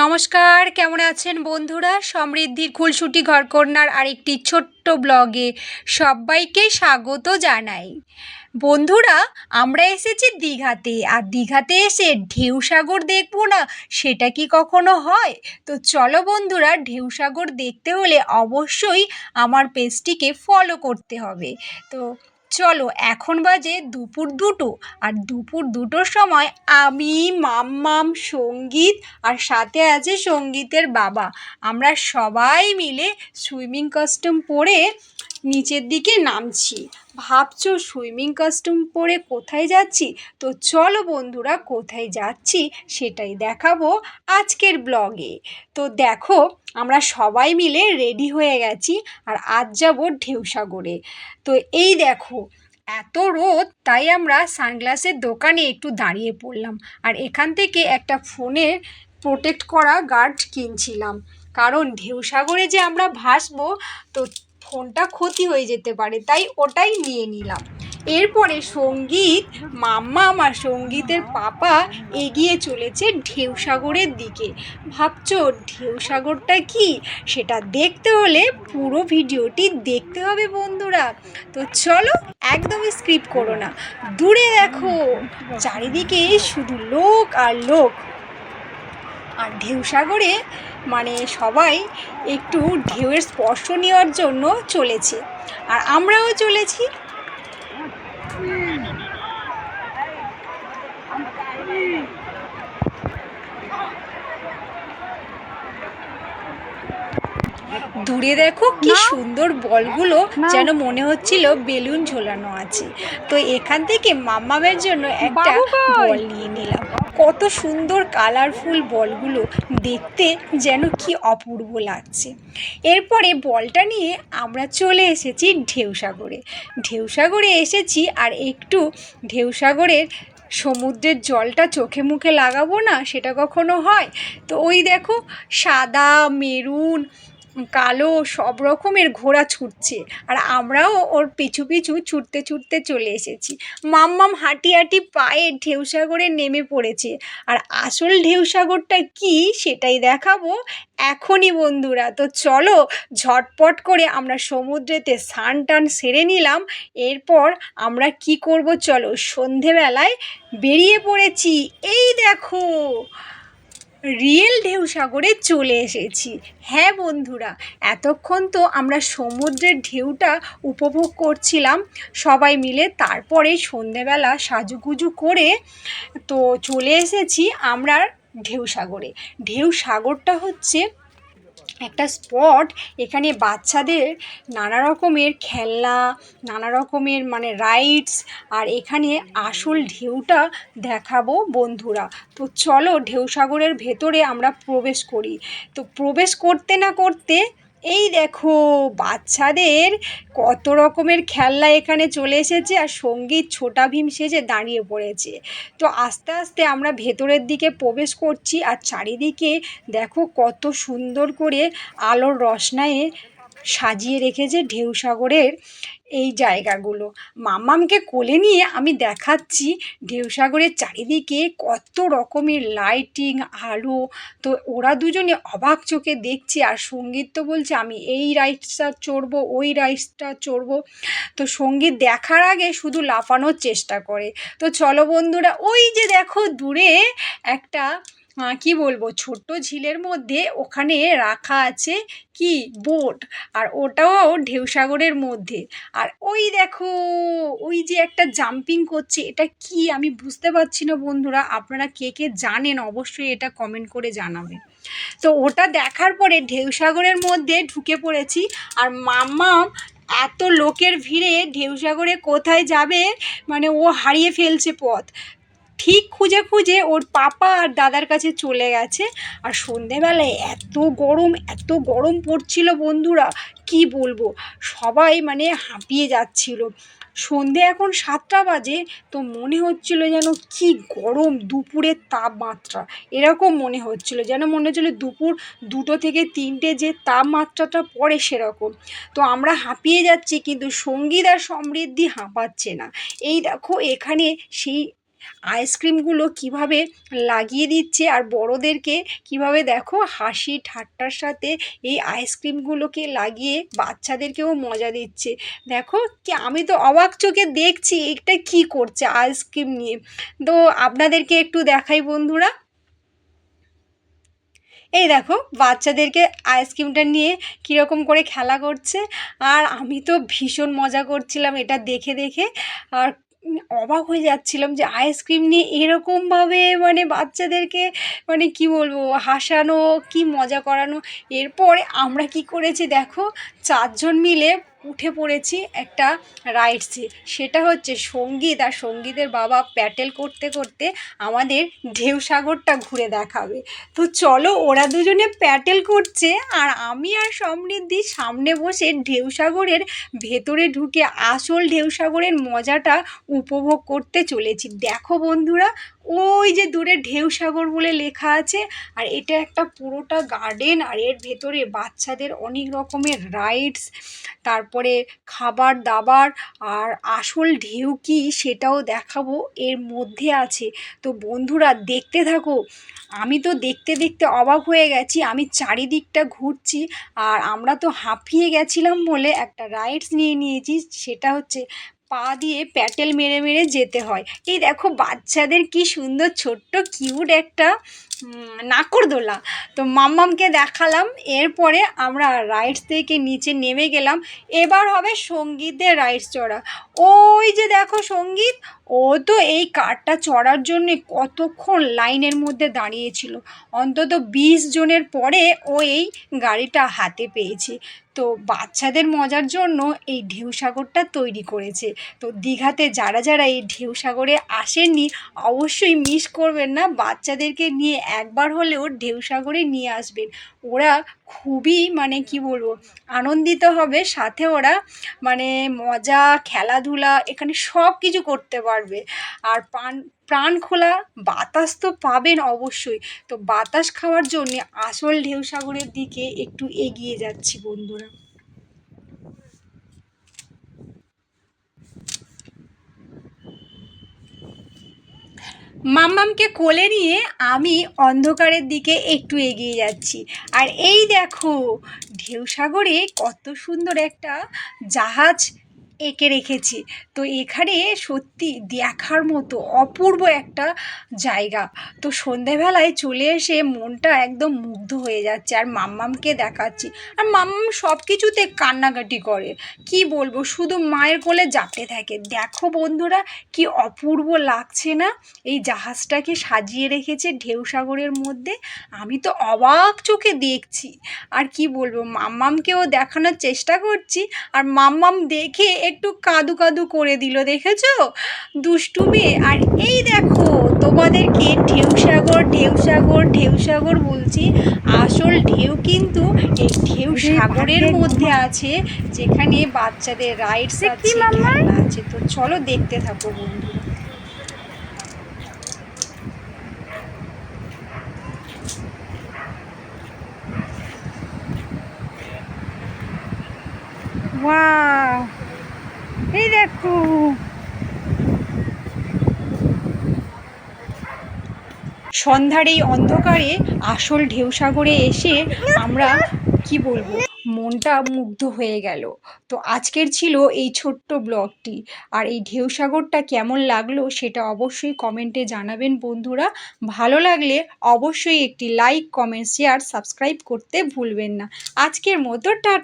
নমস্কার, কেমন আছেন বন্ধুরা? সমৃদ্ধির খুলসুটি ঘরকন্যার আরেকটি ছোট্ট ব্লগে সবাইকে স্বাগত জানাই। বন্ধুরা, আমরা এসেছি দীঘাতে, আর দীঘাতে এসে ঢেউ সাগর দেখব না, সেটা কি কখনো হয়? তো চলো বন্ধুরা, ঢেউ সাগর দেখতে হলে অবশ্যই আমার পেজটিকে ফলো করতে হবে। তো চলো, এখন বাজে দুপুর দুটো। আর দুপুর দুটোর সময় আমি, মাম্মাম, সংগীত আর সাথে আছে সঙ্গীতের বাবা। আমরা সবাই মিলে সুইমিং কস্টিউম পরে নিচের দিকে নামছি। ভাবছ সুইমিং কস্টিউম পরে কোথায় যাচ্ছি? তো চলো বন্ধুরা, কোথায় যাচ্ছি সেটাই দেখাবো আজকের ব্লগে। তো দেখো, আমরা সবাই মিলে রেডি হয়ে গেছি আর আজ যাব ঢেউসাগরে। তো এই দেখো, এত রোদ, তাই আমরা সানগ্লাসের দোকানে একটু দাঁড়িয়ে পড়লাম। আর এখান থেকে একটা ফোনের প্রোটেক্ট করা গার্ড কিনছিলাম। কারণ ঢেউসাগরে যে আমরা ভাসবো, তো ফোনটা ক্ষতি হয়ে যেতে পারে, তাই ওটাই নিয়ে নিলাম। এরপরে সংগীত, মাম্মা আমার সঙ্গীতের পাপা এগিয়ে চলেছে ঢেউসাগরের দিকে। ভাবছ ঢেউসাগরটা কি? সেটা দেখতে হলে পুরো ভিডিওটি দেখতে হবে বন্ধুরা। তো চলো একদমই স্ক্রিপ্ট করো না। দূরে দেখো, চারিদিকে শুধু লোক আর লোক। আর ঢেউ সাগরে মানে সবাই একটু ঢেউয়ের স্পর্শ নেওয়ার জন্য চলেছে। আর আমরাও চলেছি। দূরে দেখো কি সুন্দর বলগুলো যেন মনে হচ্ছিল বেলুন ঝোলানো আছে। তো এখান থেকে মাম্মামের জন্য একটা বল নিয়ে নিলাম। কত সুন্দর কালারফুল বলগুলো দেখতে যেন কি অপূর্ব লাগছে। এরপরে বলটা নিয়ে আমরা চলে এসেছি ঢেউসাগরে। ঢেউসাগরে এসেছি আর একটু ঢেউসাগরের সমুদ্রের জলটা চোখে মুখে লাগাবো না সেটা কখনো হয়? তো ওই দেখো সাদা, মেরুন কালো সব রকমের ঘোড়া ছুটছে। আর আমরাও ওর পিছু পিছু ছুটতে ছুটতে চলে এসেছি। মাম্মাম হাঁটি হাঁটি পায়ে ঢেউসাগরে নেমে পড়েছে। আর আসল ঢেউসাগরটা কি সেটাই দেখাবো এখনই বন্ধুরা। তো চলো ঝটপট করে আমরা সমুদ্রেতে স্নান টান সেরে নিলাম। এরপর আমরা কি করব চলো সন্ধেবেলায় বেরিয়ে পড়েছি। এই দেখো রিয়েল ঢেউ সাগরে চলে এসেছি। হ্যাঁ বন্ধুরা, এতক্ষণ তো আমরা সমুদ্রের ঢেউটা উপভোগ করছিলাম। সবাই মিলে তারপরে সন্ধেবেলা সাজুগুজু করে তো চলে এসেছি আমরা ঢেউ সাগরে। ঢেউ সাগরটা হচ্ছে একটা স্পট এখানে বাচ্চাদের নানা রকমের খেলনা, নানা রকমের মানে রাইডস আর এখানে আসল ঢেউটা দেখাবো বন্ধুরা। তো চলো ঢেউ সাগরের ভেতরে আমরা প্রবেশ করি। তো প্রবেশ করতে না করতে এই দেখো, বাচ্চাদের কত রকমের খেলনা এখানে চলে এসেছে আর সংগীত ছোটা ভীম সেজে দাঁড়িয়ে পড়েছে। তো আস্তে আস্তে আমরা ভেতরের দিকে প্রবেশ করছি আর চারিদিকে দেখো কত সুন্দর করে আলোর রসনায়ে সাজিয়ে রেখেছে ঢেউসাগরের এই জায়গাগুলো। মাম্মামকে কোলে নিয়ে আমি দেখাচ্ছি ঢেউসাগরের চারিদিকে কত রকমের লাইটিং আলো। তো ওরা দুজনে অবাক চোখে দেখছে আর সংগীত তো বলছে, আমি এই রাইডসটা চড়বো, ওই রাইডসটা চড়বো। তো সংগীত দেখার আগে শুধু লাফানোর চেষ্টা করে। তো চলো বন্ধুরা, ওই যে দেখো দূরে একটা কি বলব? ছোট্ট ঝিলের মধ্যে ওখানে রাখা আছে কি? বোট। আর ওটাও ঢেউসাগরের মধ্যে। আর ওই দেখো, ওই যে একটা জাম্পিং করছে, এটা কি? আমি বুঝতে পারছি না বন্ধুরা, আপনারা কে কে জানেন অবশ্যই এটা কমেন্ট করে জানাবেন। তো ওটা দেখার পরে ঢেউসাগরের মধ্যে ঢুকে পড়েছি। আর মাম্মা এত লোকের ভিড়ে ঢেউসাগরে কোথায় যাবে? মানে ও হারিয়ে ফেলছে পথ। ঠিক খুঁজে খুঁজে ওর পাপা আর দাদার কাছে চলে গেছে। আর সন্ধেবেলায় এত গরম এত গরম পড়ছিল বন্ধুরা, কি বলব? সবাই মানে হাঁপিয়ে যাচ্ছিল। সন্ধে এখন সাতটা বাজে, তো মনে হচ্ছিল যেন কি গরম, দুপুরের তাপমাত্রা। এরকম মনে হচ্ছিল, যেন মনে হচ্ছিল দুপুর দুটো থেকে তিনটে যে তাপমাত্রাটা পড়ে সেরকম। তো আমরা হাঁপিয়ে যাচ্ছি, কিন্তু সংগীত আর সমৃদ্ধি হাঁপাচ্ছে না। এই দেখো, এখানে সেই আইসক্রিমগুলো কীভাবে লাগিয়ে দিচ্ছে আর বড়োদেরকে কীভাবে দেখো হাসি ঠাট্টার সাথে এই আইসক্রিমগুলোকে লাগিয়ে বাচ্চাদেরকেও মজা দিচ্ছে। দেখো কি, আমি তো অবাক চোখে দেখছি এটা কি করছে আইসক্রিম নিয়ে। তো আপনাদেরকে একটু দেখাই বন্ধুরা। এই দেখো বাচ্চাদেরকে আইসক্রিমটা নিয়ে কীরকম করে খেলা করছে। আর আমি তো ভীষণ মজা করছিলাম এটা দেখে দেখে। আর অবাক হয়ে যাচ্ছিলাম যে আইসক্রিম নিয়ে এরকমভাবে মানে বাচ্চাদেরকে মানে কি বলব, হাসানো, কি মজা করানো, এরপরে আমরা কি করেছি দেখো, চারজন মিলে উঠে পড়েছি একটা রাইডসে সেটা হচ্ছে সংগীত আর সঙ্গীতের বাবা প্যাটেল করতে করতে আমাদের ঢেউ সাগরটা ঘুরে দেখাবে। তো চলো ওরা দুজনে প্যাটেল করছে আর আমি আর সমৃদ্ধি সামনে বসে ঢেউ সাগরের ভেতরে ঢুকে আসল ঢেউ সাগরের মজাটা উপভোগ করতে চলেছি। দেখো বন্ধুরা ওই যে দূরে ঢেউ সাগর বলে লেখা আছে, আর এটা একটা পুরোটা গার্ডেন আর এর ভেতরে বাচ্চাদের অনেক রকমের রাইডস তারপরে খাবার দাবার, আর আসল ঢেউ কী সেটাও দেখাবো, এর মধ্যে আছে। তো বন্ধুরা, দেখতে থাকো। আমি তো দেখতে দেখতে অবাক হয়ে গেছি, আমি চারিদিকটা ঘুরছি, আর আমরা তো হাঁপিয়ে গেছিলাম বলে একটা রাইডস নিয়ে নিয়েছি, সেটা হচ্ছে পা দিয়ে প্যাটেল মেরে মেরে যেতে হয়। এই দেখো বাচ্চাদের কি সুন্দর ছোট্ট কিউট একটা নাকরদোলা। তো মাম্মামকে দেখালাম, এরপরে আমরা রাইডস থেকে নিচে নেমে গেলাম। এবার হবে সঙ্গীতের রাইডস চড়া। ওই যে দেখো সংগীত ও তো এই কারটা চড়ার জন্য কতক্ষণ লাইনের মধ্যে দাঁড়িয়েছিল। অন্তত বিশ জনের পরে ও এই গাড়িটা হাতে পেয়েছে। তো বাচ্চাদের মজার জন্য এই ঢেউ সাগরটা তৈরি করেছে। তো দীঘাতে যারা যারা এই ঢেউ সাগরে আসেননি, অবশ্যই মিস করবেন না। বাচ্চাদেরকে নিয়ে একবার হলেও ঢেউ সাগরে নিয়ে আসবেন। ওরা খুবই মানে কি বলব, আনন্দিত হবে, সাথে ওরা মানে মজা, খেলাধুলা, এখানে সব কিছু করতে পারবে। আর পান, প্রাণ খোলা, বাতাস তো পাবেন অবশ্যই। তো বাতাস খাওয়ার জন্যে আসল ঢেউ সাগরের দিকে একটু এগিয়ে যাচ্ছি বন্ধুরা। মাম্মামকে কোলে নিয়ে আমি অন্ধকারের দিকে একটু এগিয়ে যাচ্ছি। আর এই দেখো ঢেউ সাগরে কত সুন্দর একটা জাহাজ এঁকে রেখেছি। তো এখানে সত্যি দেখার মতো অপূর্ব একটা জায়গা। তো সন্ধেবেলায় চলে এসে মনটা একদম মুগ্ধ হয়ে যাচ্ছে আর মাম্মামকে দেখাচ্ছি। আর মাম্মাম সব কিছুতে কান্নাকাটি করে। কি বলব? শুধু মায়ের কোলে জাপটে থাকে। দেখো বন্ধুরা, কি অপূর্ব লাগছে না? এই জাহাজটাকে সাজিয়ে রেখেছে ঢেউ সাগরের মধ্যে। আমি তো অবাক চোখে দেখছি। আর কি বলব? মাম্মামকেও দেখানোর চেষ্টা করছি। আর মাম্মাম দেখে একটু কাদু কাদু করে দিল দেখেছ? দুষ্টুমি আর এই দেখো তোমাদেরকে ঢেউ সাগর ঢেউ সাগর ঢেউ সাগর বলছি আসল ঢেউ কিন্তু এই ঢেউ সাগরের মধ্যে আছে যেখানে বাচ্চাদের রাইডস আছে খেলনা আছে। তো চলো দেখতে থাকো বন্ধু ওয়াও! এই দেখো। সন্ধ্যার এই অন্ধকারে আসল ঢেউসাগরে এসে আমরা কি বলব? মনটা মুগ্ধ হয়ে গেল। তো আজকের ছিল এই ছোট্ট ব্লগটি। আর এই ঢেউসাগরটা কেমন লাগল সেটা অবশ্যই কমেন্টে জানাবেন বন্ধুরা। ভালো লাগলে অবশ্যই একটি লাইক, কমেন্ট, শেয়ার, সাবস্ক্রাইব করতে ভুলবেন না। আজকের মতো, টাটা।